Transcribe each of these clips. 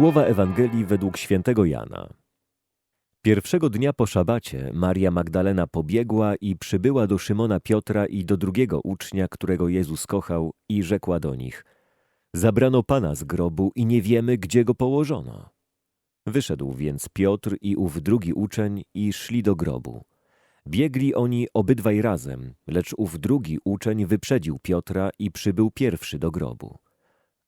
Słowa Ewangelii według świętego Jana. Pierwszego dnia po szabacie Maria Magdalena pobiegła i przybyła do Szymona Piotra i do drugiego ucznia, którego Jezus kochał, i rzekła do nich: Zabrano pana z grobu i nie wiemy, gdzie go położono. Wyszedł więc Piotr i ów drugi uczeń i szli do grobu. Biegli oni obydwaj razem, lecz ów drugi uczeń wyprzedził Piotra i przybył pierwszy do grobu.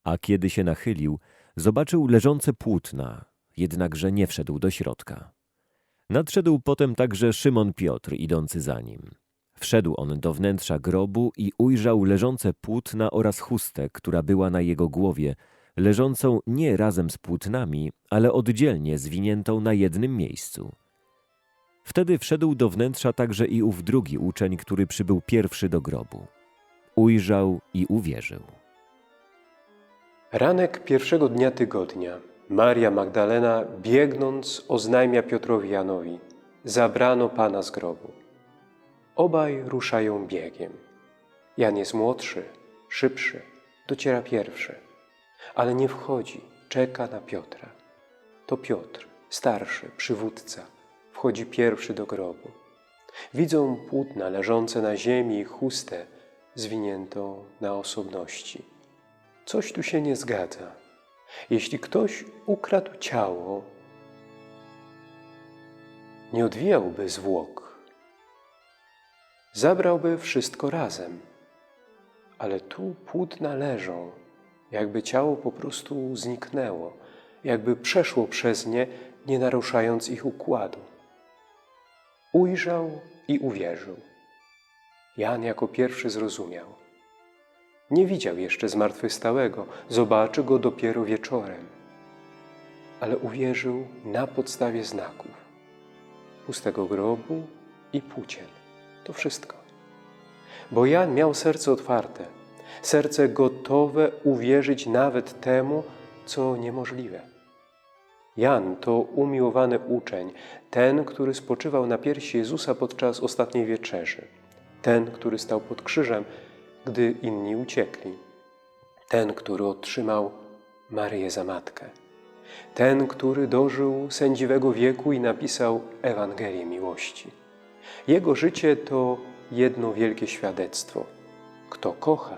A kiedy się nachylił, zobaczył leżące płótna, jednakże nie wszedł do środka. Nadszedł potem także Szymon Piotr, idący za nim. Wszedł on do wnętrza grobu i ujrzał leżące płótna oraz chustę, która była na jego głowie, leżącą nie razem z płótnami, ale oddzielnie zwiniętą na jednym miejscu. Wtedy wszedł do wnętrza także i ów drugi uczeń, który przybył pierwszy do grobu. Ujrzał i uwierzył. Ranek pierwszego dnia tygodnia Maria Magdalena, biegnąc, oznajmia Piotrowi Janowi: Zabrano pana z grobu. Obaj ruszają biegiem. Jan jest młodszy, szybszy, dociera pierwszy, ale nie wchodzi, czeka na Piotra. To Piotr, starszy, przywódca, wchodzi pierwszy do grobu. Widzą płótna leżące na ziemi i chustę zwiniętą na osobności. Coś tu się nie zgadza. Jeśli ktoś ukradł ciało, nie odwijałby zwłok. Zabrałby wszystko razem. Ale tu płótna leżą, jakby ciało po prostu zniknęło, jakby przeszło przez nie, nie naruszając ich układu. Ujrzał i uwierzył. Jan jako pierwszy zrozumiał. Nie widział jeszcze zmartwychwstałego, zobaczy go dopiero wieczorem. Ale uwierzył na podstawie znaków. Pustego grobu i płóciel. To wszystko. Bo Jan miał serce otwarte, serce gotowe uwierzyć nawet temu, co niemożliwe. Jan to umiłowany uczeń, ten, który spoczywał na piersi Jezusa podczas ostatniej wieczerzy, ten, który stał pod krzyżem, gdy inni uciekli, ten, który otrzymał Maryję za matkę, ten, który dożył sędziwego wieku i napisał Ewangelię miłości. Jego życie to jedno wielkie świadectwo. Kto kocha,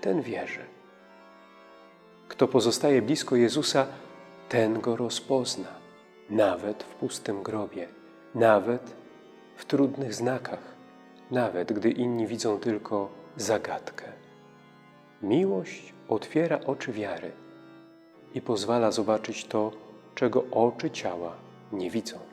ten wierzy. Kto pozostaje blisko Jezusa, ten go rozpozna, nawet w pustym grobie, nawet w trudnych znakach, nawet gdy inni widzą tylko zagadkę. Miłość otwiera oczy wiary i pozwala zobaczyć to, czego oczy ciała nie widzą.